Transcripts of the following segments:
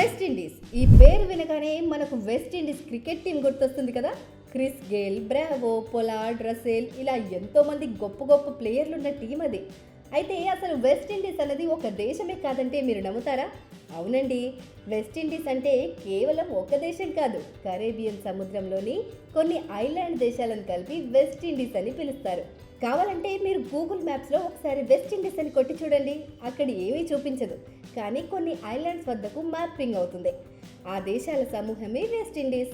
West Indies ఈ పేరు వినగానే మనకు వెస్టిండీస్ క్రికెట్ టీం గుర్తొస్తుంది కదా? Chris Gayle Bravo Pollard Russell ఇలా ఎంతో మంది గొప్ప గొప్ప ప్లేయర్లు ఉన్న టీం అది. అయితే అసలు వెస్టిండీస్ అనేది ఒక దేశమే కాదంటే మీరు నమ్ముతారా? అవునండి. వెస్టిండీస్ అంటే కేవలం ఒక దేశం కాదు కరేబియన్ సముద్రంలోని కొన్ని ఐలాండ్ దేశాలను కలిపి వెస్టిండీస్ అని పిలుస్తారు. కావాలంటే మీరు గూగుల్ మ్యాప్స్లో ఒకసారి వెస్టిండీస్ అని కొట్టి చూడండి. అక్కడ ఏమీ చూపించదు. కానీ కొన్ని ఐలాండ్స్ వద్దకు మ్యాపింగ్ అవుతుంది. ఆ దేశాల సమూహమే వెస్ట్ ఇండీస్.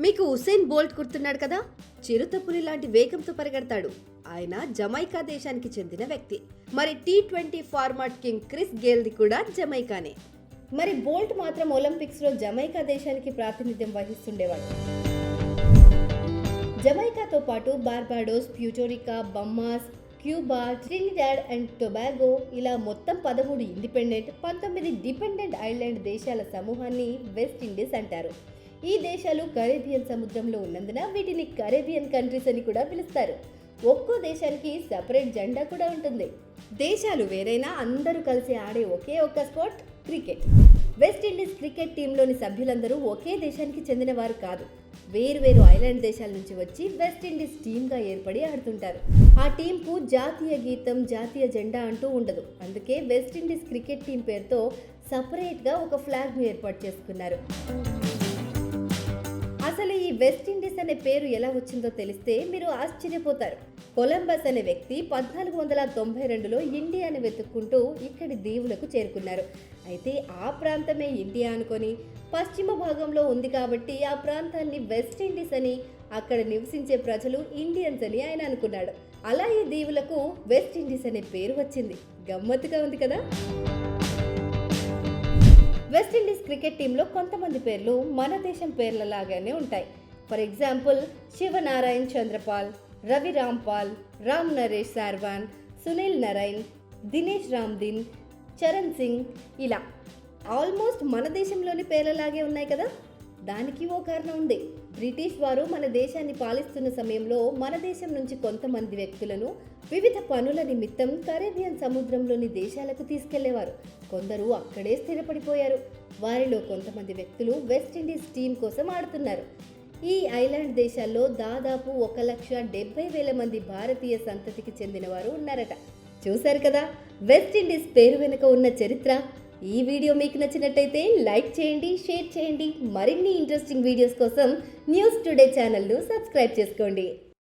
మీకు హుసేన్ బోల్ట్ గుర్తున్నాడు కదా? చిరుతపులి లాంటి వేగంతో పరిగెడతాడు. ఆయన జమైకా దేశానికి చెందిన వ్యక్తి. మరి T twenty format king Chris గేల్ది కూడా జమైకానే. మరి బోల్ట్ మాత్రం ఒలింపిక్స్లో జమైకా దేశానికి ప్రాతినిధ్యం వహిస్తుండేవాడు. జమైకాతో పాటు Barbados Puerto Rico Bahamas Cuba Trinidad and Tobago ఇలా మొత్తం పదమూడు ఇండిపెండెంట్ పంతొమ్మిది డిపెండెంట్ ఐలాండ్ దేశాల సమూహాన్ని వెస్ట్ ఇండీస్ అంటారు. ఈ దేశాలు కరేబియన్ సముద్రంలో ఉన్నందున వీటిని కరేబియన్ కంట్రీస్ అని కూడా పిలుస్తారు. ఒక్కో దేశానికి సపరేట్ జెండా కూడా ఉంటుంది. దేశాలు వేరైనా అందరూ కలిసి ఆడే ఒకే ఒక్క sport cricket. West Indies cricket టీంలోని సభ్యులందరూ ఒకే దేశానికి చెందినవారు కాదు. వేరువేరు ఐలాండ్ దేశాల నుంచి వచ్చి వెస్టిండీస్ టీంగా ఏర్పడి ఆడుతుంటారు. ఆ టీంకు జాతీయ గీతం జాతీయ జెండా అంటూ ఉండదు. అందుకే వెస్టిండీస్ క్రికెట్ టీం పేరుతో సపరేట్గా ఒక ఫ్లాగ్ను ఏర్పాటు చేసుకున్నారు. అసలు ఈ వెస్టిండీస్ అనే పేరు ఎలా వచ్చిందో తెలిస్తే మీరు ఆశ్చర్యపోతారు. కొలంబస్ అనే వ్యక్తి పద్నాలుగు వందల తొంభై రెండులో ఇండియాను వెతుక్కుంటూ ఇక్కడి దీవులకు చేరుకున్నారు. అయితే ఆ ప్రాంతమే ఇండియా అనుకొని పశ్చిమ భాగంలో ఉంది కాబట్టి ఆ ప్రాంతాన్ని వెస్టిండీస్ అని అక్కడ నివసించే ప్రజలు ఇండియన్స్ అని ఆయన అనుకున్నాడు. అలా ఈ దీవులకు వెస్ట్ ఇండీస్ అనే పేరు వచ్చింది. గమ్మత్తుగా ఉంది కదా? వెస్టిండీస్ క్రికెట్ టీంలో కొంతమంది పేర్లు మన దేశం పేర్ల లాగానే ఉంటాయి. For example Shivnarine Chanderpaul Ravi Rampaul Ramnaresh Sarwan Sunil Narine Denesh Ramdin Charan Singh ఇలా. ఆల్మోస్ట్ మన దేశంలోని పేర్లలాగే ఉన్నాయి కదా? దానికి ఓ కారణం ఉంది. బ్రిటిష్ వారు మన దేశాన్ని పాలిస్తున్న సమయంలో మన దేశం నుంచి కొంతమంది వ్యక్తులను వివిధ పనుల నిమిత్తం కరేబియన్ సముద్రంలోని దేశాలకు తీసుకెళ్ళేవారు. కొందరు అక్కడే స్థిరపడిపోయారు. వారిలో కొంతమంది వ్యక్తులు వెస్టిండీస్ టీం కోసం ఆడుతున్నారు. ఈ ఐలాండ్ దేశాల్లో దాదాపు ఒక లక్ష డెబ్బై వేల మంది భారతీయ సంతతికి చెందినవారు ఉన్నారట. చూశారు కదా? వెస్టిండీస్ పేరు వెనుక ఉన్న చరిత్ర ఈ వీడియో మీకు నచ్చినట్టయితే లైక్ చేయండి షేర్ చేయండి. మరిన్ని ఇంట్రెస్టింగ్ వీడియోస్ కోసం న్యూస్ టుడే ఛానల్ను సబ్స్క్రైబ్ చేసుకోండి.